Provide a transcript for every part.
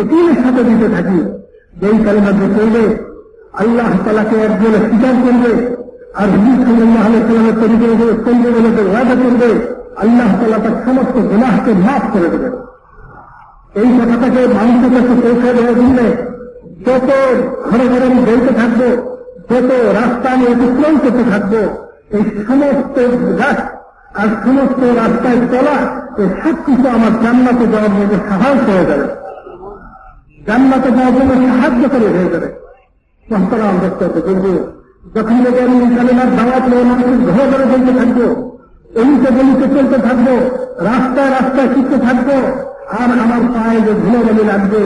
এটির সাথে দিতে থাকি, যেই কালিমাকে করবে আল্লাহ তালাকে একজনে স্বীকার করবে, আর হুজুর সাল্লাহ আলাইসালামের তরিকে করবে বলে ওয়াদা করবে, আল্লাহ তালা তার সমস্ত গুনাহকে মাফ করে দেবে। এই কথাটাকে মানুষের কাছে পৌঁছে দেওয়ার জন্য যত ঘরে ঘরে আমি বলতে থাকব, যত রাস্তা আমি অতিক্রম করতে থাকব, এই সমস্ত গাছ আর সমস্ত রাস্তায় চলা, এই সব কিছু আমার জান্নাতে যাওয়ার মধ্যে সাহায্য হয়ে যাবে। জান্নাতে যাওয়ার জন্য সাহায্য করে হয়ে যাবে। সন্তরাম দেখতে কিন্তু যখন থেকে আমি কালিমার দাওয়াত নিয়ে মানুষের ঘরে ঘরে বলতে থাকব এলিতে গলিতে চলতে থাকব, রাস্তায় রাস্তায় শিখতে থাকব, আর আমার পায়ে যে ধুলোবালি লাগবে,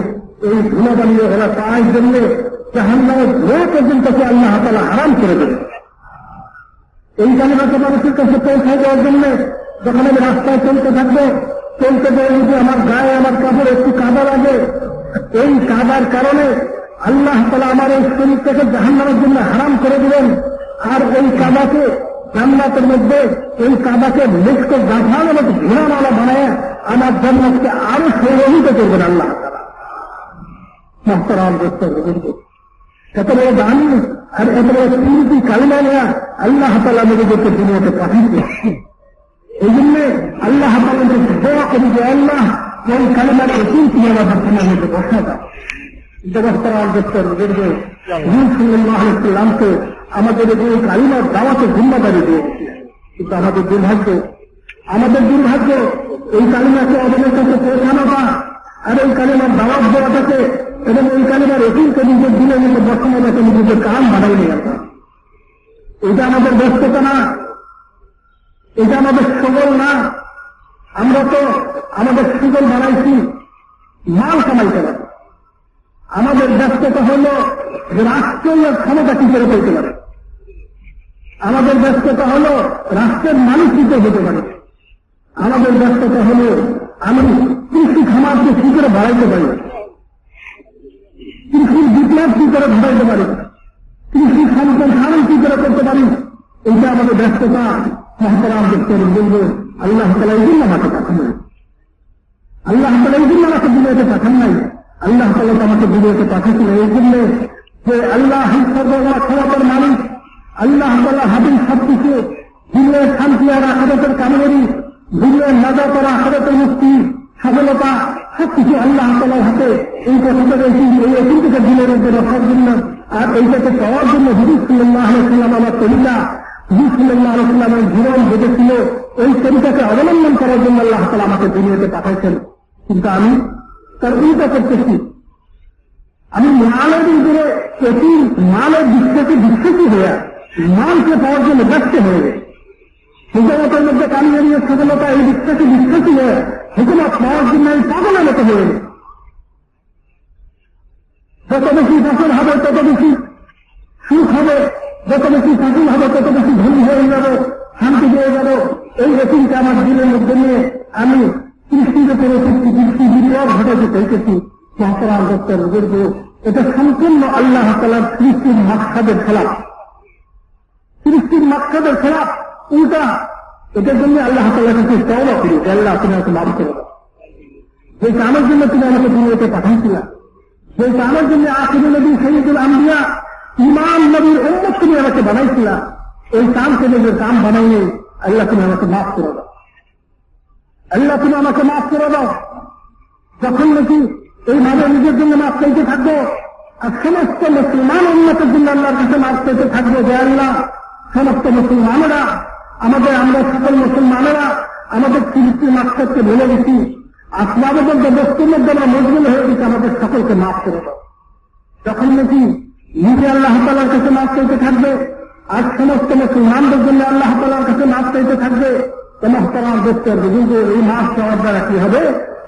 এই ধুলোবালি ওরা পায়ের জন্য জাহান্নামের ধোয়া পর্যন্ত কি আল্লাহ তালা আরাম করে দেবে। এই কালিমাকে মানুষের কাছে পৌঁছায় দেওয়ার জন্য যখন আমি রাস্তায় চলতে থাকব, চলতে গিয়ে যদি আমার গায়ে, আমার কাপড় একটু কাদা লাগে এই কাদার কারণে আল্লাহ তালা আমার এই শরীরটাকে জাহান্নামের জন্য হারাম করে দিলেন। আর এই কাদাকে জান্নাতের মধ্যে, এই কাদাকে মুক্ত গাছার মতো ঘোরামালা বানায় আমার জান্নাতকে আরও সৌরহিত করবেন আল্লাহ তালা। মহতরাম দামি আর এত বড় তিনটি কালিমা নেয়া আল্লাহ তালা নিজেদেরকে দুনিয়াতে পাঠিয়েছে। এই জন্য আল্লাহ তালাকে দোয়া করি যে, আল্লাহ এই কালিমার এটি তুমি আমাদের সমাজে বসা দাও জগৎতরাম দেখতে দেখবে সাল্লামকে আমাদের এই কালিমার দাওয়াতে জিম্মাদারি দিয়েছে। কিন্তু আমাদের দুর্ভাগ্য আমাদের দুর্ভাগ্য এই কালিমাকে আমাদের কাছে পৌঁছানোটা আর এই কালিমার দাওয়াত দেওয়াটাকে এবং এই কালিমার এটিকে নিজের দিনের মতো বর্তমানে নিজেদের কাম বানাই নিয়ে আসা এটা আমাদের ব্যস্ততা না, এটা আমাদের সবল না। আমরা তো আমাদের সুগল বানাইছি, মাল কামাইতে পারি আমাদের ব্যস্ততা হল যে রাষ্ট্রের ক্ষমতা কি করে পেতে পারে? আমাদের ব্যস্ততা হল রাষ্ট্রের মানুষ কি করে হতে পারে? আমাদের ব্যস্ততা হল আমি কৃষি খামারকে কি করে বাড়াইতে পারি? কৃষির বিপ্লব কি করে ঘটাইতে পারি? কৃষি সম্প্রসারণ কি করে করতে পারি? এইটা আমাদের ব্যস্ততা। মহতরাম দেখতে বলব আল্লাহ তালা এই জন্য আমাকে পাঠান নাই আল্লাহ তালা এই জন্য আমাকে দুনিয়াতে পাঠান নাই আল্লাহ তালা তো আমাকে দুনিয়াতে পাঠাচ্ছিল এই জন্য যে আল্লাহ সর্বদা ক্ষমতার মালিক আল্লাহ তালা হাবিল সব কিছু দুনিয়ার শান্তি আর আখাদতের কামড়ি দুনিয়ার নাজাত আর আখাদতের মুক্তি, সফলতা, সবকিছু আল্লাহ তালার হাতে এই কথাটা রয়েছে এই অতীতকে দিনের মধ্যে রক্ষার জন্য আর এইটাকে পাওয়ার জন্য হুজুর সাল্লাহ আলাইসাল্লাম আমার তরিকা হুজুর সাল্লাহ আলাইসাল্লামের জীবন বেঁচেছিল ওই তরিকাকে অবলম্বন করার জন্য আল্লাহ তালা আমাকে দুনিয়াতে পাঠাইছেন। কিন্তু আমি তার উল্টা করতেছি আমি মালের উপরে এটি মালের বিশ্বাসে বিশ্বাসী হয়ে মালকে পাওয়ার জন্য ব্যস্ত হয়ে যায় হিজামতের মধ্যে কামিয়ারির সফলতা এই বিশ্বাসে বিশ্বাসী হয়ে হুকুমত পাওয়ার জন্য এই পাগলের মতো হয়ে যায় যত বেশি ফসল হবে, তত বেশি সুখ হবে, যত বেশি ফসল হবে, তত বেশি ধনী হয়ে যাব, শান্তি পেয়ে যাব। এই রকমকে আমার দিনের মধ্যে নিয়ে আমি উপরে কৃষ্টি কৃষ্টি বিনিয়োগ ঘটাতে চাইতেছি মহাতরাম ডক্টর বুজুর্গ এটা সম্পূর্ণ আল্লাহ তালার সৃষ্টির মাকসাদের খেলাফ সৃষ্টির মাকসাদের খেলাফ উল্টা এটার জন্য আল্লাহ তাল্লাহ কাছে তওবা করি আল্লাহ তুমি আমাকে মাফ করে দাও। যে কামের জন্য তুমি আমাকে দুনিয়াতে পাঠাইছিলা, যে কামের জন্য আখিরি নবী শহীদুল আম্বিয়া, ইমাম নবীর উন্মত তুমি আমাকে বানাইছিলা, এই কামকে নিজের কাম বানাইনি আল্লাহ তুমি আমাকে মাফ করে দাও। আল্লাহ তুমি আমাকে মাফ করে দাও। যখন নাকি এইভাবে নিজের জন্য মাফ চাইতে থাকব, আর সমস্ত মুসলমান উন্নতের জন্য আল্লাহর কাছে মাফ চাইতে থাকব যে আল্লাহ, সমস্ত মুসলমানেরা, আমাদের আমরা সকল মুসলমানেরা, আমাদের ফিলিস্তিন মাস্টারকে ভুলে গেছি। আসবাবের মধ্যে বস্তুর মধ্যে আমরা মজগুল হয়ে গেছি, আমাদের সকলকে মাফ করে দাও। যখন নাকি নিজে আল্লাহ তালার কাছে মাফ চাইতে থাকবে আর সমস্ত মুসলমানদের জন্য আল্লাহ তালার কাছে মাফ চাইতে থাকবে মহতারাম দেখতে বুঝুন এই মাস চাওয়ার দ্বারা কি হবে?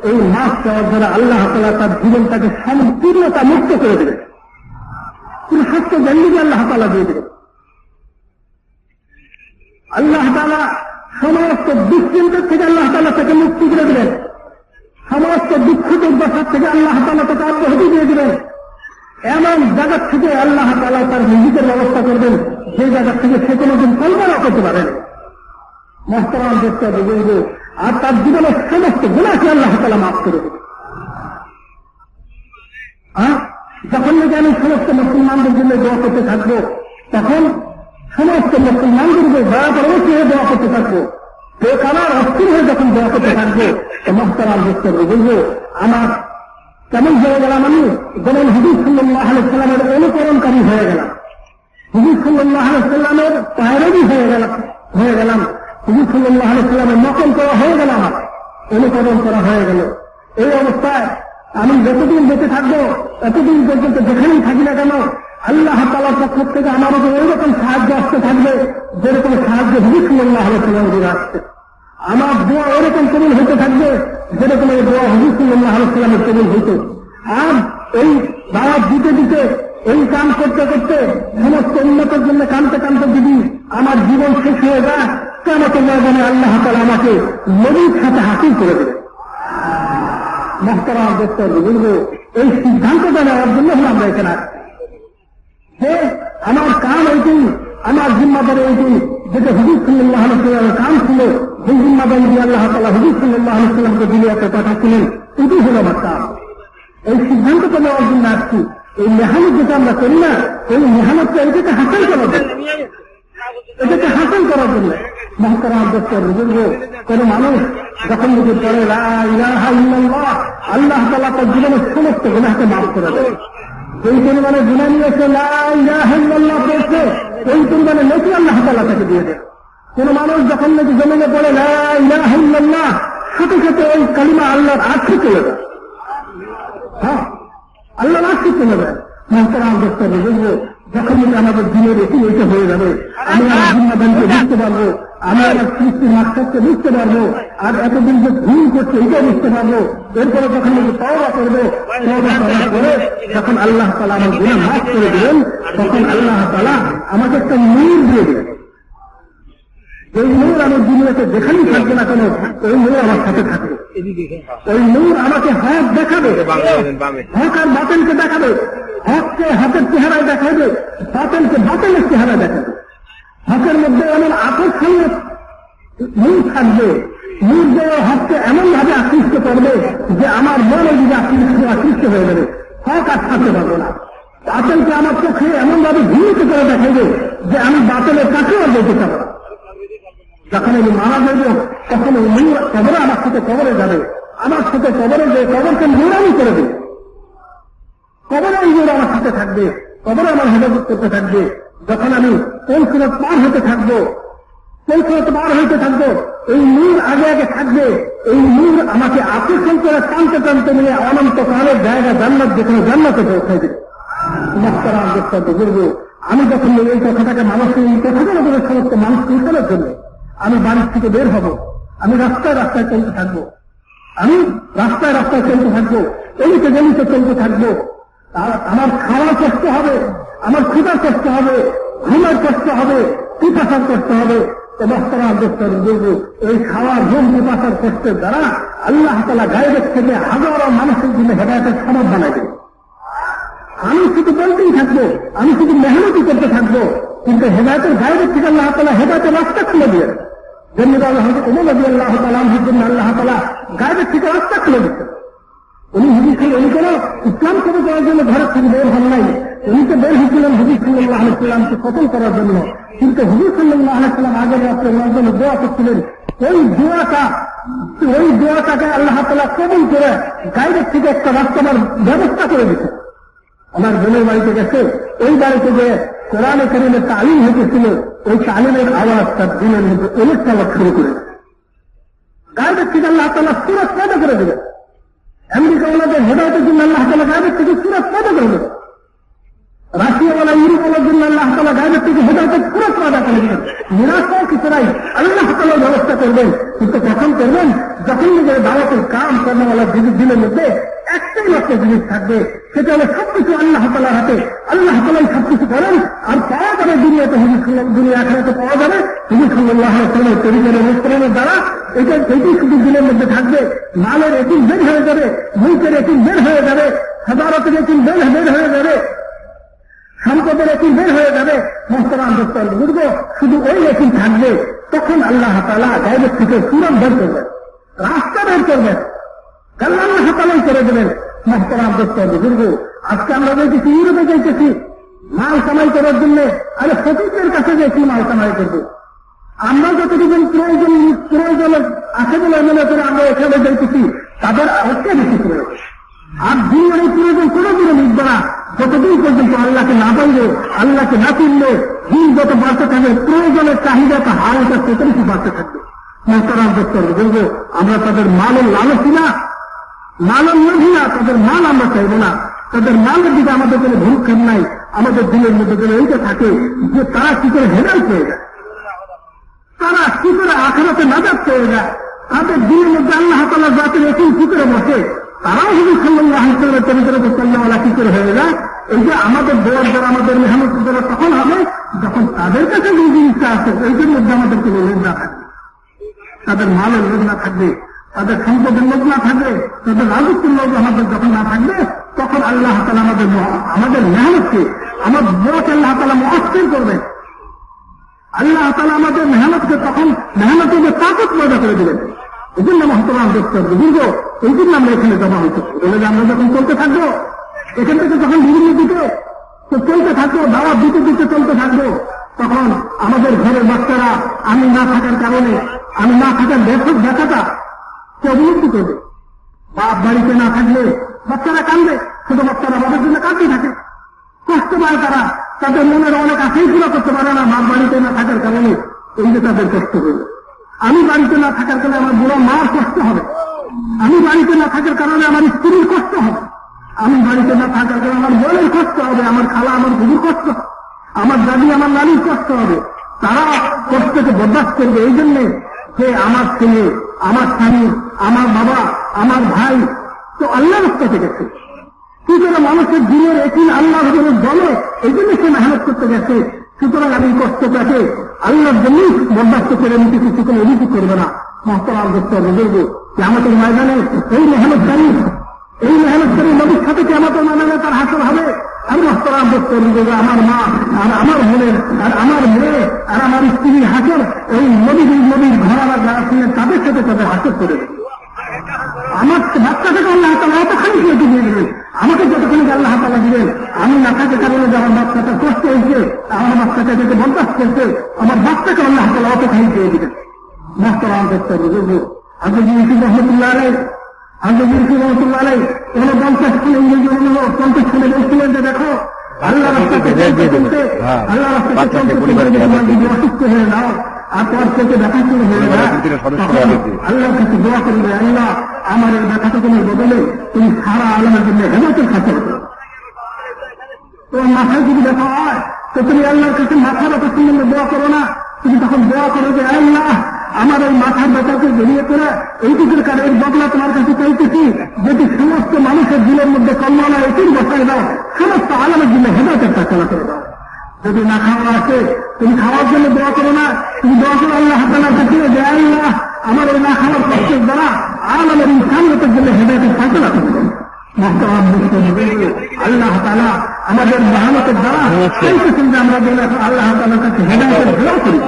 এই মাস চাওয়ার দ্বারা আল্লাহ তালা তার জীবনটাকে সম্পূর্ণতা মুক্ত করে দেবে। পুরো সত্য জানিয়ে আল্লাহ তালা দিয়ে দেবে? আল্লাহ তালা সমস্ত দুশ্চিন্তার থেকে আল্লাহ তালা তাকে মুক্তি করে দেবেন সমস্ত দুঃখ দুর্দশার থেকে আল্লাহ তালা তাকে আত্মহতি দিয়ে দেবেন এমন জায়গার থেকে আল্লাহ তালা তার নিজেদের ব্যবস্থা করবেন যে জায়গার থেকে সে কোনোদিন কল্পনা করতে পারেন মহতরাম দেখতে হবে বুঝবে আর তার জীবনের সমস্ত গুণাকে আল্লাহ তালা মাফ করে দেবে যখন নাকি আমি সমস্ত মুসলমানদের জন্য দোয়া করতে থাকব, তখন সমস্ত মুসলমানদের উপর দয়া পরবর্তী হয়ে দোয়া করতে থাকব। বেকার অস্থির হয়ে যখন দোয়া করতে থাকব মহতারাম দেখতে হবে বলব, আমার কেমন হয়ে গেলাম আমি যেমন হুজুর সাল্লাহ সাল্লামের অনুকরণকারী হয়ে গেলাম। হুজুর সাল্লাহ সাল্লামের পায়রবি হয়ে গেলাম হয়ে গেলাম। হুজুর সাল্লাহ সাল্লামের নকল করা হয়ে গেল আমার অনুকরণ করা হয়ে গেল। এই অবস্থায় আমি যতদিন বেঁচে থাকব এতদিন পর্যন্ত যেখানেই থাকি না কেন, আল্লাহ তালার পক্ষ থেকে আমার উপর ওইরকম সাহায্য আসতে থাকবে, যেরকম সাহায্য হুজুর সাল্লাহ সাল্লাম করে আসছে আমার দোয়া ওরকম কবুল হতে থাকবে যেরকম এই দোয়া হুজুর সাল্লাহ সাল্লামের কবুল হইত আর এই দাওয়াত দিতে দিতে, এই কাম করতে করতে সমস্ত উন্নতের জন্য কানতে কানতে যদি আমার জীবন শেষ হয়ে কেন তো ময়দানে আল্লাহ তালা আমাকে নদীর সাথে হাসিল করে দেবে মহতারা দেখতে বুঝব এই সিদ্ধান্তটা নেওয়ার জন্য আমরা এখানে আসছি। যে আমার কাম এইটাই আমার জিম্মাদারি এইটাই যেটা হুজুর সাল্লাহ সাল্লামের কাম ছিল, সেই জিম্মাদারি দিয়ে আল্লাহ তালা হুজুর সাল্লাহ সাল্লামকে দুনিয়াতে পাঠাচ্ছিলেন। এটাই হলো আমার কাম এই সিদ্ধান্তটা নেওয়ার জন্য আসছি। এই মেহানত যেটা আমরা করি না এই মেহানতটা এটাকে হাসিল করার জন্য। এটাকে হাসিল করার জন্য। মহতারা দেখতে বুঝব কোন মানুষ যখন নিজে পড়ে আল্লাহ তালা তার জীবনের সমস্ত গুণাকে মাফ করে দেবে যেই পরিমাণে গুণা নিয়েছে লা ইলাহা ইল্লাল্লাহ পড়েছে ওই পরিমাণে নেকি আল্লাহ তালা তাকে দিয়ে দেবে কোন মানুষ যখন নাকি জমিনে পড়ে, লা ইলাহা ইল্লাল্লাহ সাথে সাথে ওই কালিমা আল্লাহর আর্থে চলে যায়। হ্যাঁ আল্লাহ রাখতে চলে যায়। আমাদের দিনের এটি হয়ে যাবে। আমি আমার বুঝতে পারব, আমি আমার মাকসাদকে বুঝতে পারব, আর এতদিন যে ভুল করছে এটা বুঝতে পারব। এরপরে যখন তওবা করব যখন আল্লাহ তালা আমার গুণা মাফ করে দিলেন তখন আল্লাহ তালা আমাকে একটা নূর দিয়ে দিলেন। এই নূর আমার দুনিয়াতে যেখানেই থাকবে না কেন, ওই নূর আমার সাথে থাকবে। ওই নূর আমাকে হক দেখাবে। হক আর বাতেনকে দেখাবে। হককে হকের চেহারায় দেখাবে। বাতেনকে বাতেনের চেহারায় দেখাবে। হকের মধ্যে এমন আকর্ষণীয় নূর থাকবে। নূর যে হককে এমন ভাবে আকৃষ্ট করবে যে আমার মনে যদি আকৃষ্ট আকৃষ্ট হয়ে যাবে। হক আর থাকতে পারবে না। বাতেনকে আমার চোখে এমন ভাবে ঘুমিতে করে দেখাবে যে আমি বাতেনের কাছেও আর যেতে পারব যখন আমি মারা যাইব তখন কবরে আমার সাথে কবরে যাবে। আমার সাথে কবরে যে কবরকে নুরানি করে দেবে। কবরে ওই আমার সাথে থাকবে, কবরে আমার হেফাজত করতে থাকবে। যখন আমি কোন সুরত পার হতে থাকব কোন সুরত পার হইতে থাকব, এই নূর আগে আগে থাকবে, এই নূর আমাকে আকর্ষণ করে টানতে টানতে নিয়ে অনন্ত কালের জায়গা জান্নাত যেখানে জান্নাতে পৌঁছাই দেবে। বলব আমি যখন এই কথাটাকে মানুষের এই কথাগুলো করে সমস্ত মানুষ উঠানোর জন্য আমি বাড়ির থেকে বের হব। আমি রাস্তায় রাস্তায় চলতে থাকব। আমি রাস্তায় রাস্তায় চলতে থাকব। এলিতে গলিতে চলতে থাকব। আমার খাওয়ার কষ্ট হবে, আমার ক্ষুদার কষ্ট হবে, ঘুমের কষ্ট হবে, পিপাসার কষ্ট হবে। এই খাওয়া ঘুম, পিপাসার কষ্টের দ্বারা আল্লাহ তালা গায়েবের থেকে হাজারো মানুষের জন্য হেদায়তের সমাজ বানাই দেবে আমি শুধু বলতেই থাকব, আমি শুধু মেহনতি করতে থাকব, কিন্তু হেদায়তের গায়েবের থেকে আল্লাহ তালা হেদায়তের রাস্তা খুলে দিয়ে আল্লাহ উমর নবী আল্লাহ তালামের জন্য আল্লাহ তালা গায়েবের থেকে রাস্তা খুলে উনি উনি ইসলাম কবর করার জন্য থেকে বের হন নাই। উনি তো বের হয়েছিলেন হুজুর সাল্লাহ আলাইসাল্লামকে কতল করার জন্য। কিন্তু হুজুর সাল্লাহ আলাইসাল্লাম আগের রাত্রে ওনার জন্য করছিলেন। ওই দোয়াটা, ওই দোয়াটাকে আল্লাহ তালা কবল করে গাইডের থেকে একটা রাস্তার ব্যবস্থা করে দিচ্ছে আমার বোনের বাড়িতে গেছে, ওই বাড়িতে যে কোরআনে করিমের তালিম হতেছিল ওই তালিমের আওয়াজ তার দিনের মধ্যে অনেক আওয়াজ শুরু করে গায়েবের থেকে আল্লাহ তালা সুরত পয়দা করে দেবে? আমেরিকা ওনাদের হেদায়তের জন্য আল্লাহ তালা গায়েবের থেকে সুরত পয়দা করে দেবে? রাশিয়াওয়ালা ওলার জন্য আল্লাহ তালা গায়েবের থেকে হেদায়তের সুরত করে দেবেন নিরাশাও কিছু আল্লাহ তালা ব্যবস্থা করবেন। কিন্তু কখন করবেন? যখন নিজের দাওয়াতের কাম কর্মওয়ালা দিনের মধ্যে একটাই মাত্র জিনিস থাকবে। সেটা হলো সবকিছু আল্লাহ তালার হাতে। আল্লাহ তালাই সবকিছু করেন আর পাওয়া যাবে দুনিয়াতে হুজুর সাল্লাম দুনিয়া আখড়াতে পাওয়া যাবে। হুজুর সাল্লাহ সাল্লামের তরিকের অনুসরণের দ্বারা এটা এটি শুধু দিনের মধ্যে থাকবে। মালের এটিম বের হয়ে যাবে। মুখের এটিম বের হয়ে যাবে। সাদারতের এটিম বের বের হয়ে যাবে। সম্পদের এটিম বের হয়ে যাবে মোস্তরাম দোস্তর বুঝব শুধু ওই এটিম থাকবে, তখন আল্লাহ তালা গায়েবের থেকে সুরম বের করবেন, রাস্তা বের করবেন আল্লাহ তালাই করে দেবেন, মহতরাম দেখতে বুজুর্গ। আজকে আমরা যাইতেছি ইউরোপে যাইতেছি মাল কামাই করার জন্য, আরে ফকিরদের কাছে যে কি মাল কামাই করব। আমরা যতটুকু প্রয়োজন প্রয়োজন আছে বলে মনে করে আমরা এখানে যাইতেছি তাদের অনেকটা বেশি প্রয়োজন। আর দিনের এই প্রয়োজন কোনো দিনে মিটবে না। যতদিন পর্যন্ত আল্লাহকে না পাইলে আল্লাহকে না চিনলে দিন যত বাড়তে থাকবে, প্রয়োজনের চাহিদা তো হালটা তত বেশি বাড়তে থাকবে। মোহতারাম দেখতে হবে বলব, আমরা তাদের মালের লালচি না। মালের লোভী না, তাদের মাল আমরা চাইব না। তাদের মালের দিকে আমাদের কোনো ভূক্ষেপ নাই। আমাদের দিনের মধ্যে যেন এইটা থাকে যে তারা কি করে হেরাল পেয়ে যায়। তারা কি করে আখেরাতে নাজাত পেয়ে যায়। তাদের দিনের মধ্যে আল্লাহ তালা জাতির একই কি করে বসে। তারাও যদি সাল্লাহ হিসেবে চরিত্র সাল্লাহ কি করে হয়ে যায় এই যে আমাদের দোয়ার দ্বারা আমাদের মেহনত দ্বারা তখন হবে যখন তাদের কাছে যে জিনিসটা আছে এইটার মধ্যে আমাদের কোনো লোভ না থাকবে তাদের মালের লোভ না থাকবে তাদের সম্পদের লোভ না থাকবে তাদের রাজত্বের লোভ আমাদের যখন না থাকবে তখন আল্লাহ তালা আমাদের আমাদের মেহনতকে আমার দোয়াকে আল্লাহ তালা মহস্তির করবেন আল্লাহ তালা আমাদের মেহনতকে তখন মেহনতের যে তাকত পয়দা করে দেবেন এই জন্য মহতরাম দেখতে হবে দীর্ঘ, এই জন্য আমরা এখানে জমা হইতে বলে আমরা যখন চলতে থাকব, এখান থেকে যখন বিভিন্ন দিকে তো চলতে থাকব দাওয়া দিতে দিতে চলতে থাকব, তখন আমাদের ঘরের বাচ্চারা, আমি না থাকার কারণে, আমি না থাকার ব্যর্থ ব্যথাটা সে অবলম্বি করবে। বাপ বাড়িতে না থাকলে বাচ্চারা কান্দবে ছোট বাচ্চারা বাবার জন্য কাঁদতে থাকে। কষ্ট পায় তারা, তাদের মনের অনেক আশাই পুরো করতে পারে না, বাপ বাড়িতে না থাকার কারণে এই যে তাদের কষ্ট হবে আমি বাড়িতে না থাকার কারণে আমার বুড়ো মার কষ্ট হবে। আমি বাড়িতে না থাকার কারণে আমার স্ত্রীর কষ্ট হবে। আমি বাড়িতে না থাকার কারণে আমার বোনের কষ্ট হবে, আমার খালা, আমার গুরুর কষ্ট আমার দাদি, আমার নানির কষ্ট হবে। তারা কষ্টকে বরদাস্ত করবে। এই জন্যে যে আমার ছেলে, আমার স্বামী, আমার বাবা, আমার ভাই, তো আল্লাহ রাস্তাতে গেছে। কি করে মানুষের দিনের একই আল্লাহ বলে এই জন্য সে মেহনত করতে গেছে। সুতরাং আমি কষ্টটাকে আল্লাহর জন্যই বরদাস্ত করে নিতে কিছু কোনো অভিযোগ করবে না। মহতরাম দেখতে যে আমাদের ময়দানে এই মেহনতকারী এই মেহনতকারী নদীর সাথে কি আমাদের ময়দানে তার হাসল হবে? আমি মহতরাম দেখতে যে আমার মা, আর আমার বোনের, আর আমার মেয়ে, আর আমার স্ত্রীর হাসর, এই নদীর নদীর ঘর আমার যারা ছিলেন, তাদের সাথে তাদের হাসর করে দেবে। আমার বাচ্চাটাকে আল্লাহ তালা এতখানি দিয়ে দিয়ে দেবেন আমাকে যতখানি আল্লাহ তালা দিবেন আমি না থাকার কারণে যে আমার বাচ্চাটা কষ্ট হয়েছে, আমার বাচ্চাটা যাতে বরদাস্ত করছে আমার বাচ্চাকে আল্লাহ তালা অতখানি দিয়ে দিবেন মাস্টার হবে বুঝব আগে জিনিস রহমতুল্লাহ আলাই আগে জিনিস রহমতুল্লাহ আলাই কোন পঞ্চাশ ছিল ইংরেজি অনুযায়ী পঞ্চাশ ছেলে বলছিলেন দেখো আল্লাহ চলতে যদি অসুস্থ হয়ে যাও আর থেকে দেখা শুরু যায় আল্লাহর কাছে আমার এই ব্যথাটা তোমার বদলে তুমি সারা আলমের জন্য হেমতের কাছে তোমার মাথায় যদি ব্যথা হয় তো তুমি আল্লাহর কাছে মাথা ব্যথা সম্বন্ধে দোয়া করো না তুমি তখন দোয়া করো যে আল্লাহ আমার এই মাথার ব্যথাকে বেরিয়ে করে এইটুকুর কারণে এই বদলা তোমার কাছে চাইতেছি। যদি সমস্ত মানুষের দিলের মধ্যে কল্যাণ এটির বসায় দাও। সমস্ত আলমের জন্য হেদায়তের চালা করে দাও। যদি না খাওয়া আছে তুমি খাওয়ার জন্য দোয়া করো না। তুমি দোয়া করো আল্লাহ তালার কাছে যে আল্লাহ আমার এই না খাওয়ার কষ্টের দ্বারা আলমের ইনসানিয়তের জন্য হেদায়তের ফাঁসলা করে দেন আল্লাহ তালা আমাদের মেহনতের দ্বারা আমরা আল্লাহ তালার কাছে হেদায়তের দোয়া করি।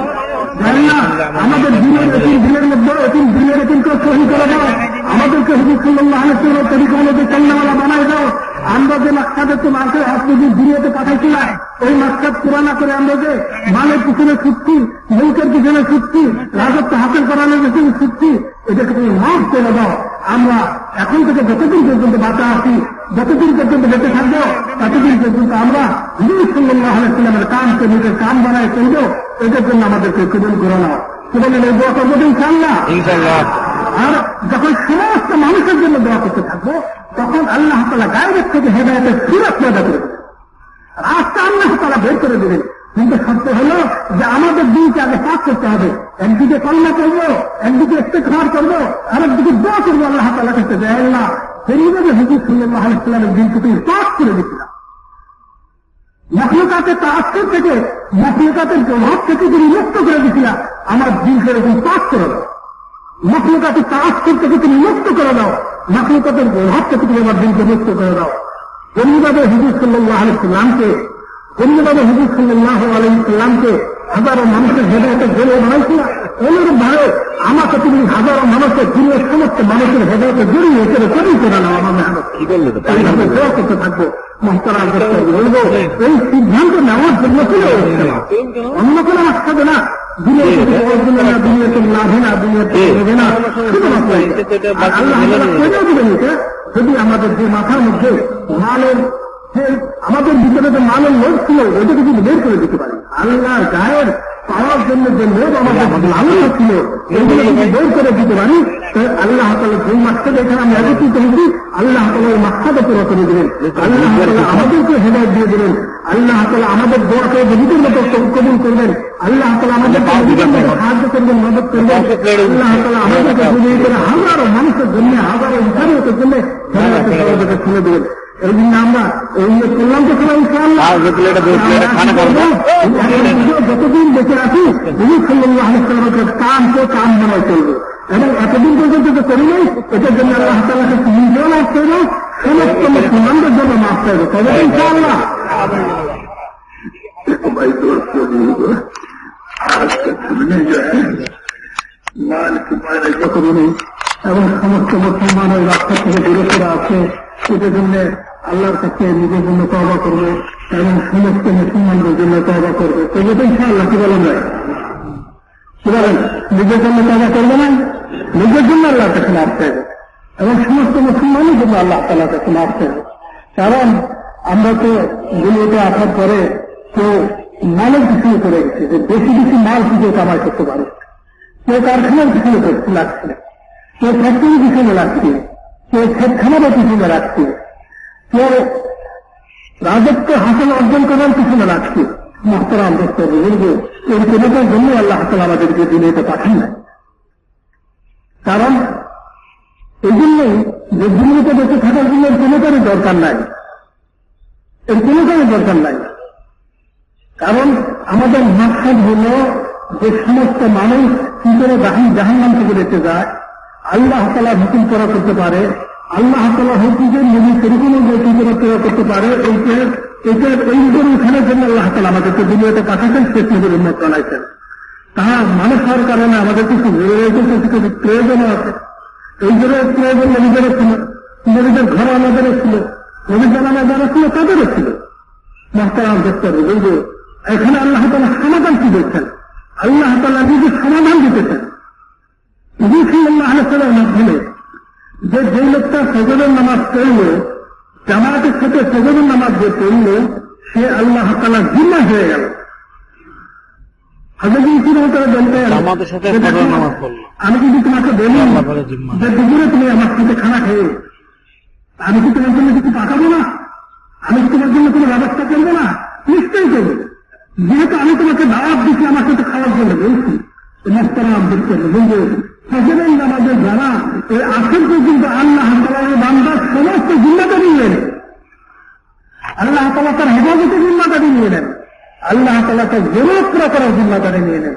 আল্লাহ আমাদের দিনের এতিম দিনের মধ্যে এতিম দিনের এতিমকে সহি করে দাও আমাদেরকে হুজুর সাল্লাহ আলসের তরিকা অনুযায়ী কান্নাওয়ালা বানায় দাও। আমরা যে মাস্টাদের তো মাকে আপনি দুনিয়াতে পাঠাইছিলাম ওই মাস্টার পুরানা করে আমরা যে মালের পিছনে ছুটছি মৌকের পিছনে ছুটছি, রাজত্ব হাসিল করানোর পিছনে ছুটছি এটাকে তুমি মাফ করে দাও। আমরা এখন থেকে যতদিন পর্যন্ত বাঁচা আছি, যতদিন পর্যন্ত বেঁচে থাকব, ততদিন পর্যন্ত আমরা হুজুর সাল্লাহ আলাইসাল্লামের কামকে নিজের কাম বানায় চলবো, এদের জন্য আমাদেরকে কবুল করে নাও। কি এই দোয়া করব তো ইনশাল্লাহ আর যখন সমস্ত মানুষের জন্য দোয়া করতে থাকব, তখন আল্লাহ তালা গায়ের থেকে হেদায়তের সুরত পয়দা করে রাস্তা আল্লাহ তালা বের করে দেবেন। কিন্তু সত্য হলো যে আমাদের দিনকে আগে পাক করতে হবে। একদিকে কল্লা করব একদিকে একটু খাওয়ার করব আর একদিকে দোয়া করব আল্লাহ তালা কাছে যে আল্লাহ সেইভাবে হুজুর সাল্লাহ আলাইসাল্লামের দিনকে তুমি পাক করে দিচ্ছিলাম মখলুকাতের তাস্কর থেকে, মখলুকাতের প্রভাব থেকে তুমি মুক্ত করে দিছিলাম আমার দিনকে এরকম পাক করে দাও মখলুকাতের তাস্কর থেকে তুমি মুক্ত করে দাও। মখলুকাতের প্রভাব থেকে তুমি আমার দিনকে মুক্ত করে দাও। যেমনিভাবে হুজুর সাল্লাহ আলাইসাল্লামকে যেমনিভাবে হুজুর সাল্লাহ আলাইসাল্লামকে হাজারো মানুষের হেদায়তের জন্য বানাইছি অনুরূপ ভাবে আমাকে তুমি হাজারো মানুষের দুনিয়ার সমস্ত মানুষের হেদায়তের জড়িয়ে করে করেই করে না আমার মেহনত কি করলে দোয়া করতে থাকব বলব এই সিদ্ধান্ত নেওয়ার জন্য না। অন্য কোনো মাকসাদে না। দুনিয়াতে কোনো অর্জন না দুনিয়াতে লাভে না দুনিয়াতে হবে না। শুধুমাত্র আল্লাহ দিবেন যদি আমাদের যে মাথার মধ্যে মালের আমাদের ভিতরে যে মালের লোভ ছিল ওইটাকে যদি বের করে দিতে পারি। আল্লাহর গায়ের পাওয়ার জন্য যে লোভ আমাদের লালসা ছিল এইগুলো যদি বের করে দিতে পারি। তাহলে আল্লাহ তালা যেই মাকসাদ এখানে আমি একত্রিত হয়েছি আল্লাহ তালা ওই মাকসাদে পুরো করে দিলেন আল্লাহ তালা আমাদেরকে হেদায়ত দিয়ে দিলেন আল্লাহ তালা আমাদের দোয়াকে নিজেদের মতো কবুল করবেন আল্লাহ তালা আমাদেরকে নিজেদের মতো সাহায্য করবেন মদত করবেন আল্লাহ তালা আমাদেরকে বুঝিয়ে করে হাজারো মানুষের জন্য হাজারো ইনসানিয়তের জন্য হেদায়তের দরজাকে খুলে দেবেন এই জন্য আমরা এই যে করলাম তো সবাই ইনশাআল্লাহ আর যে প্লেটে দুই প্লেটে খানা খাবো। যতদিন বেঁচে আছি নবী সাল্লাল্লাহু আলাইহি ওয়াসাল্লামের কামকে কাম বানায় চলবে এবং এতদিন পর্যন্ত যে করি নাই এটার জন্য আল্লাহ তাআলা কাছে নিজেও মাফ করবে সমস্ত মুসলমানদের জন্য মাফ করবে তবে ইনশাআল্লাহ भाई दोस्तों आज के सुनने जो है মাল কিপারে করুন এবং সমস্ত মুসলমান ওই রাস্তা থেকে দূরে করে আছে সেটার জন্য আল্লাহর কাছে নিজের জন্য তবা করবে, এবং সমস্ত মুসলমানদের জন্য তবা করবে তো এটা ইনশাআল্লাহ কি বলেন ভাই? কি বলেন? নিজের জন্য তবা করবে না? নিজের জন্য আল্লাহর কাছে আসতে হবে এবং সমস্ত মুসলমানের জন্য আল্লাহ তালার কাছে আসতে হবে কারণ আমরা তো দুনিয়াতে আসার পরে কেউ মালের পিছনে করে গেছি, যে বেশি বেশি মাল পিছিয়ে কামাই করতে পারে। কেউ কারখানার পিছনে লাগছে, কেউ ফ্যাক্টরির পিছনে লাগছে, কেউ ক্ষেতখানার পিছনে লাগছে। রাজত্ব হাসিল অর্জন করার পিছনে লাগছে মহতরাম দেখতে বলব এর কোনোটার জন্য আল্লাহ হাসাল আমাদেরকে দুনিয়াতে পাঠান না কারণ এই জন্যই যে দুনিয়াতে বেঁচে থাকার জন্য এর কোনোটারই দরকার নাই। এর কোনোটারই দরকার নাই। কারণ আমাদের মাকসাদ হল যে সমস্ত মানুষ কি করে জাহান জাহান্নাম থেকে বেঁচে যায়, আল্লাহ তালা হুকুম করা করতে পারে আল্লাহ তালা হুকুমের নবী সেরকম তৈরি করতে পারে এইটা এটার এই উপর উঠানোর জন্য আল্লাহ তালা আমাদেরকে দুনিয়াতে পাঠাচ্ছেন শেষ নবীর উন্নত বানাইছেন। তাহা মানুষ হওয়ার কারণে আমাদের কিছু কিছু প্রয়োজন আছে। এই জন্য প্রয়োজন নবীদেরও ছিল, নবীদের ঘর আমাদেরও ছিল নবী জানানা যারা ছিল তাদেরও ছিল। মহতারাম দেখতে বুঝব এখানে আল্লাহ তালা সমাধান কি দিচ্ছেন আল্লাহ তালা নিজে সমাধান দিতেছেন। আল্লাহ সালের মাধ্যমে যে যে লোকটা সজরের নামাজ পড়ল জামাতের সাথে সজরের নামাজ যে পড়ল সে আল্লাহ তালা জিম্মা হয়ে গেল। আমি যদি তোমাকে বলি। যে দুপুরে তুমি আমার সাথে খানা খেয়ে আমি কি তোমার জন্য কিছু পাঠাবো না? আমি কি তোমার জন্য কোনো ব্যবস্থা করব না? নিশ্চয়ই করব। যেহেতু আমি তোমাকে দাওয়াত দিচ্ছি আমার সাথে খাওয়ার জন্য বলছি মোস্তারাম দেখতে হবে বুঝব ফজরের নামাজের যারা এই আসল পর্যন্ত আল্লাহ তালার বান্দার সমস্ত জিম্মাদারি নিয়ে নেন। আল্লাহ তালা তার হেফাজতের জিম্মাদারি নিয়ে নেন। আল্লাহ তালা তার জরুরত পুরা করার জিম্মাদারি নিয়ে নেন।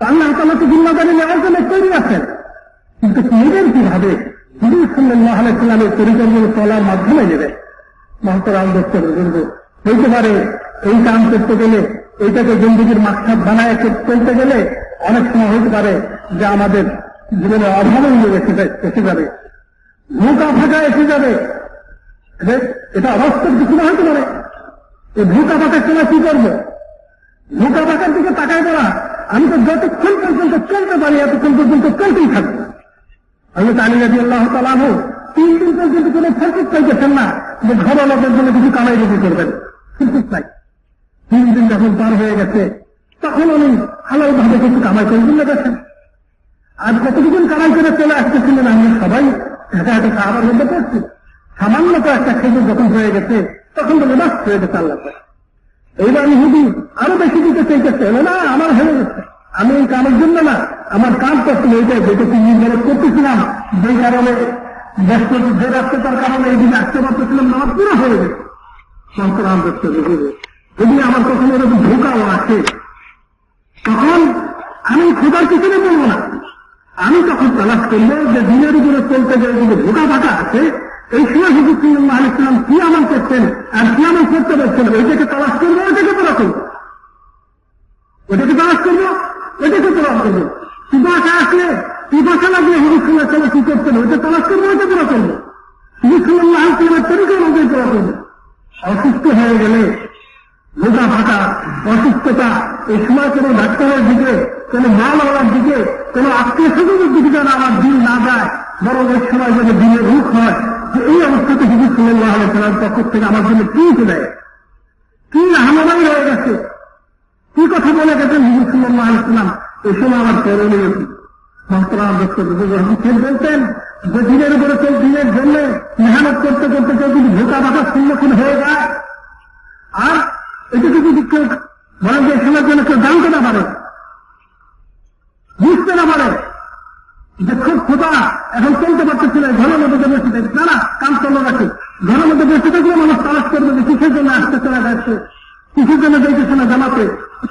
আল্লাহ তালা তো জিম্মাদারি নেওয়ার জন্য তৈরি আছেন। কিন্তু নেবেন কীভাবে? হুজুর সাল্লাহ আলাইসাল্লামের পরিকল্পনা চলার মাধ্যমে নেবে। মহতরাম দেখতে বুঝব হইতে পারে, এই কাম করতে গেলে, এইটাকে জিন্দগির মাকসাদ বানায় চলতে গেলে অনেক সময় হইতে পারে যে আমাদের জীবনে অভাবই এসে যাবে। নৌকা ফাঁকা এসে যাবে। এটা অবাস্তব কিছু না হতে পারে। এই ভূকা ফাঁকার সময় কি করব? ভূকা ফাঁকার দিকে তাকায় পড়া আমি তো যতক্ষণ পর্যন্ত চলতে পারি, এতক্ষণ পর্যন্ত চলতেই থাকব। আমি আলী রাজি আল্লাহ তালাহ তিন দিন পর্যন্ত কোনো ফেরকুট পাইতেছেন না, যে ঘর লোকের জন্য কিছু কামাই রেখে করবেন। ফেরকুট নাই। তিন দিন যখন পার হয়ে গেছে তখন উনি হালাল ভাবে কিছু কামাই করে দিলে গেছেন আর কতটুকুন কামাই করে চলে আসতেছিলেন আমরা সবাই ঢাকা ঢাকা খাবার মধ্যে পড়ছি। সামান্য তো একটা খেজুর যখন হয়ে গেছে, তখন তো বাস হয়ে গেছে আল্লাহ। এইবার ইহুদি আরও বেশি দিতে চাইতেছে না, আমার হয়ে গেছে। আমি এই কামের জন্য না, আমার কাজ করছিল এইটা যেটা তিন দিন করতেছিলাম যে কারণে ব্যস্ত, যে ব্যস্ততার কারণে এই দিন আসতে পারতেছিলাম না পুরো হয়ে গেছে। সন্তরাম বুঝবে যদি আমার কখনো এরকম ঢোকাও আছে তখন আমি খোদার পিছনে বলব না। আমি তখন তালাশ করলে যে দিনের উপরে চলতে গেলে যদি ঢোকা ফাঁকা আছে, এই সময় হুজুর সাল্লাহ ইসলাম কি আমল করতেন আর কি আমল করতে পারছেন ওইটাকে তালাশ করব, ওইটাকে তো রাখুন ওটাকে তালাশ করব এটাকে তালাশ করব। পিপাসা আসলে, পিপাসা লাগলে হুজুর সাল্লাহ সাল্লাহ কি করতেন? ওইটা তালাশ করব, ওইটা পুরো করব। হুজুর সাল্লাহ সাল্লামের তরিকার মধ্যে পুরো করব। অসুস্থ হয়ে গেলে রোগা ফাটা অসুস্থতা, এই সময় কোনো ডাক্তারের দিকে, কোনো মালওয়ালার দিকে, কোনো আত্মীয় স্বজনের দিকে যেন আমার দিন না যায়, বরং ওই সময় যেন দিনের রূপ হয়, যে এই অবস্থাতে হুজুর সাল্লাহ আলাইসালাম পক্ষ থেকে আমার জন্য কি দেয় কি হামাবাই হয়ে গেছে? কি কথা বলে গেছেন হুজুর সাল্লাহ আলাইসালাম এই সময় আমার করণীয় কি মহতরাম ডক্টর হুসেন বলতেন যে দিনের উপরে কেউ দিনের জন্য মেহনত করতে করতে কেউ যদি ভোকা বাতার সম্মুখীন হয়ে যায়। আর এটাকে যদি কেউ বলে যে সময়ের জন্য কেউ জানতে না পারে বুঝতে না পারে যে খুব খোঁজা এখন চলতে পারতেছিল ঘরের মধ্যে বসে থাকে না না কাম চলো রাখে ঘরের মধ্যে বসে থাকলে মানুষ তালাশ করবে যে কিসের জন্য আসতে চলে যাচ্ছে কিসের জন্য যাইতেছে না জানাতে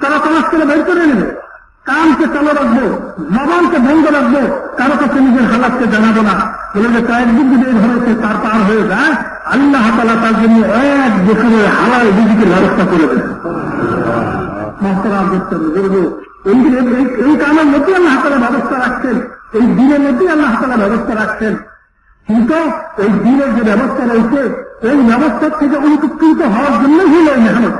তারা তালাশ করে বের করে নেবে কামকে চালু রাখব জবানকে বন্ধ রাখব কারও কাছে নিজের হালাতকে জানাব না। বলে যে কয়েকদিন যদি এই ধরনের তার পার হয়ে যায় আল্লাহ তালা তার জন্য এক বছরের হালাল দিদিকে ব্যবস্থা করে বলব এই এই মধ্যে আল্লাহ তালা ব্যবস্থা রাখছেন। এই দিনের মধ্যে আল্লাহ তালা ব্যবস্থা রাখছেন। কিন্তু এই দিনের যে ব্যবস্থা রয়েছে, এই ব্যবস্থার থেকে অনুপকৃত হওয়ার জন্যই এই মেহনত।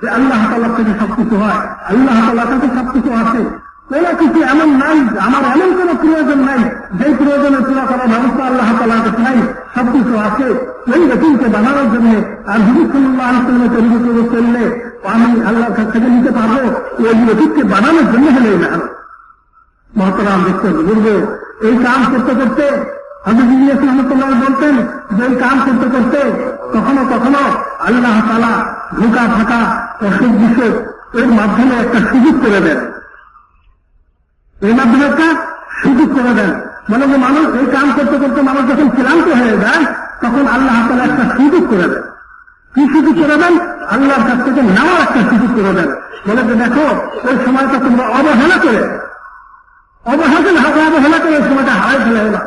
যে আল্লাহ তালা থেকে সবকিছু হয়, আল্লাহ তালা থেকে সবকিছু আছে। কোনো কিছু এমন নাই, আমার এমন কোন প্রয়োজন নাই যে প্রয়োজনে পুরো করার ব্যবস্থা আল্লাহ তালার কাছে নাই সবকিছু আছে, ওই রকমকে বানানোর জন্য আর হুজুরুল্লাহ তৈরি করে চললে আমি আল্লাহর কাছ থেকে নিতে পারব ওই রকমকে বানানোর জন্য হলে মেহনত। মহতরাম দেখতে বুঝব এই কাম করতে করতে হজরত বলতেন যে এই কাম করতে করতে কখনো কখনো আল্লাহ তালা ঢোকা ফাঁকা অসুখ বিসুখ এর মাধ্যমে একটা সুযোগ করে দেন। এর একটা সুযোগ করে দেন। মানে যে মানুষ এই কাম করতে করতে মানুষ যখন ক্লান্ত হয়ে যায়, তখন আল্লাহ তালা একটা সুযোগ করে দেন। কি সুযোগ করে দেন? আল্লাহর কাছ থেকে নেওয়ার একটা সুযোগ করে দেন। বলে যে দেখো, ওই সময়টা তোমরা অবহেলা করে। অবহেলা অবহেলা করে ওই সময়টা হারাই ফেলে না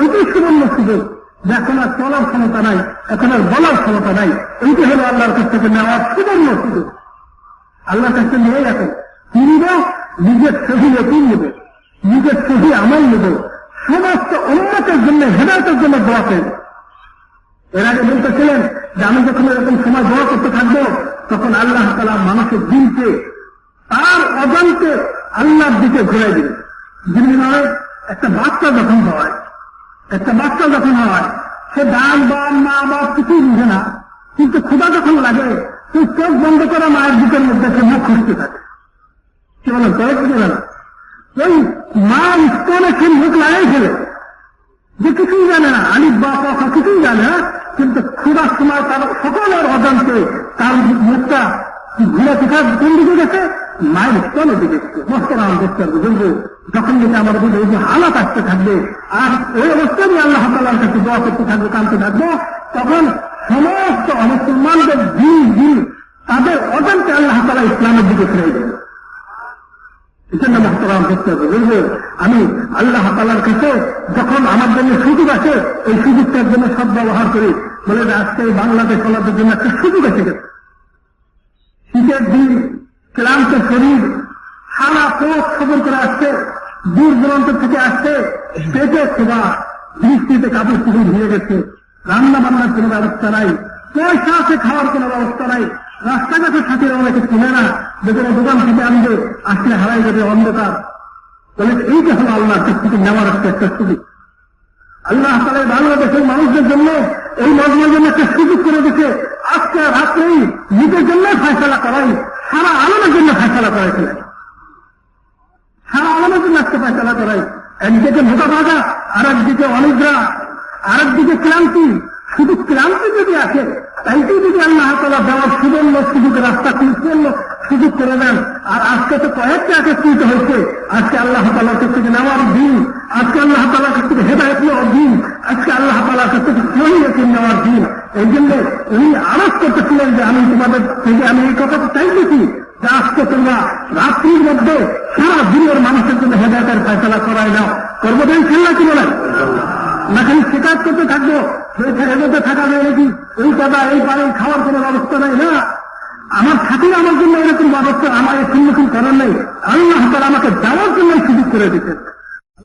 ওইটাই সুবর্ণ সুযোগ। যে এখন আর চলার ক্ষমতা নাই এখন আর বলার ক্ষমতা নাই। এইটা হলো আল্লাহর কাছ থেকে নেওয়ার সুবর্ণ সুযোগ। আল্লাহর কাছ থেকে নিয়ে গেছেন কিনবে নিজের সহি নতুন নেবে, নিজের সহি আমল নেবে, সমস্ত উন্নতের জন্য হেদায়তের জন্য দোয়া করবে এর আগে বলতেছিলেন যে আমি যখন এরকম সময় দোয়া করতে থাকব, তখন আল্লাহ তালা মানুষের দিনকে, তার অজান্তে আল্লাহর দিকে ঘুরে দিবে। যিনি নয়, একটা বাচ্চা যখন হয়, একটা বাচ্চা যখন হয়, সে ডান বাম মা, বাপ কিছুই বুঝে না। কিন্তু ক্ষুদা যখন লাগে সেই চোখ বন্ধ করা মায়ের বুকের মধ্যে সে মুখ খুঁজতে থাকে। কি বলেন কয়েক না ওই মা স্তনে সে মুখ লাগাই ফেলে। যে কিছুই জানে না, আলিফ বা কথা কিছুই জানে না কিন্তু ক্ষুদার সময় তার সকলের অজান্তে তার মুখটা ঘুরে পিঠা কোন দিকে গেছে? মায়ের স্তনের দিকে গেছে। দেখতে হবে বুঝব যখন থেকে আমার বুঝে এই যে হালাত আসতে থাকবে, আর ওই অবস্থায় আল্লাহ তাল্লাহর কাছে দোয়া করতে থাকবে কানতে থাকব, তখন সমস্ত মুসলমানদের দিন দিন তাদের অজান্তে আল্লাহ তালা ইসলামের দিকে ফিরে দেবে এজন্য মহতরাম করতে হবে। বুঝবে আমি আল্লাহ তালার কাছে যখন আমার জন্য সুযোগ আছে এই সুযোগটার জন্য সব ব্যবহার করি। বলে যে, আজকে এই বাংলাদেশ চলার জন্য একটা সুযোগ গেছে। শীতের দিন ক্লান্ত শরীর, সারা পথ খবর করে আসছে, দূর দূরান্ত থেকে আসছে, পেটে খোবা বৃষ্টিতে কাপড় চুপড় ধুয়ে গেছে। রান্না বান্নার কোনো ব্যবস্থা নাই, পয়সা আছে, খাওয়ার কোনো ব্যবস্থা নাই। রাস্তাঘাটে থাকে অনেকে চিনে না। যে কোনো দোকান থেকে আনবে আসলে হারাই যাবে অন্ধকার বলে এইটা হলো কাছ থেকে নেওয়ার একটা একটা সুযোগ আল্লাহ তালা বাংলাদেশের মানুষদের জন্য এই মজমের জন্য একটা সুযোগ করে দিচ্ছে আজকে রাত্রেই নিজের জন্য ফয়সলা করাই, সারা আলমের জন্য ফয়সলা করাইছিলেন সারা আলমের জন্য আজকে ফয়সলা করাই। একদিকে ভোটা ভাগা আর একদিকে অনিদ্রা আর একদিকে ক্লান্তি। শুধু ক্লান্তি যদি আছে তাইতেই যদি আল্লাহ তালা দেওয়ার সুবর্ণ সুযোগ, রাস্তা সুবর্ণ সুযোগ করে দেন। আর আজকে তো কয়েকটা একত্রিত হয়েছে। আজকে আল্লাহ তালার কাছ থেকে নেওয়ার দিন আজকে আল্লাহ তালার কাছ থেকে হেদায়ত নেওয়ার দিন আজকে আল্লাহ তালার কাছ থেকে সহিয়তিন নেওয়ার দিন এই জন্য উনি আরোপ করতেছিলেন যে আমি তোমাদের থেকে আমি এই কথাটা চাইতেছি যে আজকে তোমরা রাত্রির মধ্যে সারা দিনের মানুষের জন্য হেদায়তের ফেসলা করাই নাও। করব তো ইনশাল্লাহ কি বলেন? না খালি শিকার করতে থাকব হেদায়তে থাকা, এই কথা, এই পানি খাওয়ার কোনো ব্যবস্থা নাই না। আমার খাতির আমার জন্য এরকম ব্যবস্থা আমার সম্মুখীন করার নেই আল্লাহ তারা আমাকে যাওয়ার জন্য সুযোগ করে দিতেন